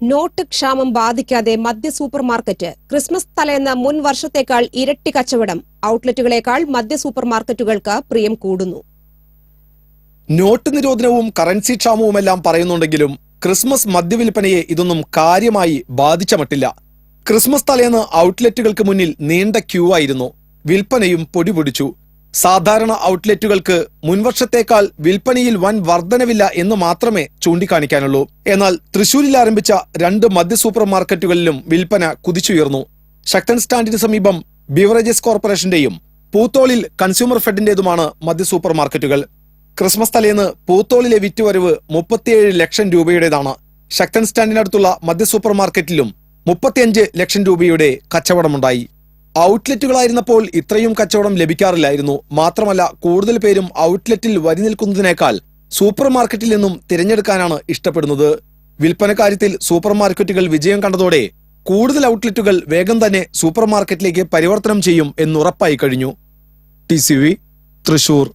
Not ക്ഷാമം ബാധിക്കാതെ മദ്യ super market Christmas തലേന്ന് മുൻ വർഷത്തേക്കാൾ ഇരട്ടി കച്ചവടം. ഔട്ട്ലെറ്റുകളേക്കാൾ മദ്യ സൂപ്പർ മാർക്കറ്റുകൾക്ക് പ്രിയം കൂടുന്നു. നോട്ട് നിരോധനവും കറൻസി ക്ഷാമവുമെല്ലാം പറയുന്നുണ്ടെങ്കിലും ക്രിസ്മസ് മദ്യവിൽപ്പനയെ ഇതൊന്നും കാര്യമായി ബാധിച്ച മട്ടില്ല ക്രിസ്മസ് തലേന്ന് ഔട്ട്ലെറ്റുകൾക്ക് മുന്നിൽ നീണ്ട ക്യൂ ആയിരുന്നു. വിൽപ്പനയും പൊടിപൊടിച്ചു സാധാരണ ഔട്ട്ലെറ്റുകൾക്ക് മുൻവർഷത്തേക്കാൾ വിൽപ്പനയിൽ വൻ വർധനവില്ല എന്ന് മാത്രമേ ചൂണ്ടിക്കാണിക്കാനുള്ളൂ. എന്നാൽ തൃശൂരിൽ ആരംഭിച്ച രണ്ട് മദ്യ സൂപ്പർ മാർക്കറ്റുകളിലും വിൽപ്പന കുതിച്ചുയർന്നു. ശക്തൻ സ്റ്റാൻഡിന് സമീപം ബിവറേജസ് കോർപ്പറേഷന്റെയും പൂത്തോളിൽ കൺസ്യൂമർ ഫെഡിന്റേതുമാണ് മദ്യ സൂപ്പർ മാർക്കറ്റുകൾ ക്രിസ്മസ് തലേന്ന് പൂത്തോളിലെ വിറ്റുവരവ് മുപ്പത്തിയേഴ് ലക്ഷം രൂപയുടേതാണ്. ശക്തൻ സ്റ്റാൻഡിനടുത്തുള്ള മദ്യ സൂപ്പർ മാർക്കറ്റിലും മുപ്പത്തിയഞ്ച് ലക്ഷം രൂപയുടെ കച്ചവടമുണ്ടായി. ഔട്ട്ലെറ്റുകളായിരുന്നപ്പോൾ ഇത്രയും കച്ചവടം ലഭിക്കാറില്ലായിരുന്നു. മാത്രമല്ല കൂടുതൽ പേരും ഔട്ട്ലെറ്റിൽ വരി നിൽക്കുന്നതിനേക്കാൾ സൂപ്പർ മാർക്കറ്റിൽ നിന്നും തിരഞ്ഞെടുക്കാനാണ് ഇഷ്ടപ്പെടുന്നത്. വിൽപ്പന കാര്യത്തിൽ സൂപ്പർ മാർക്കറ്റുകൾ വിജയം കണ്ടതോടെ കൂടുതൽ ഔട്ട്ലെറ്റുകൾ വേഗം തന്നെ സൂപ്പർ മാർക്കറ്റിലേക്ക് പരിവർത്തനം ചെയ്യും എന്നുറപ്പായി കഴിഞ്ഞു. ടി തൃശൂർ.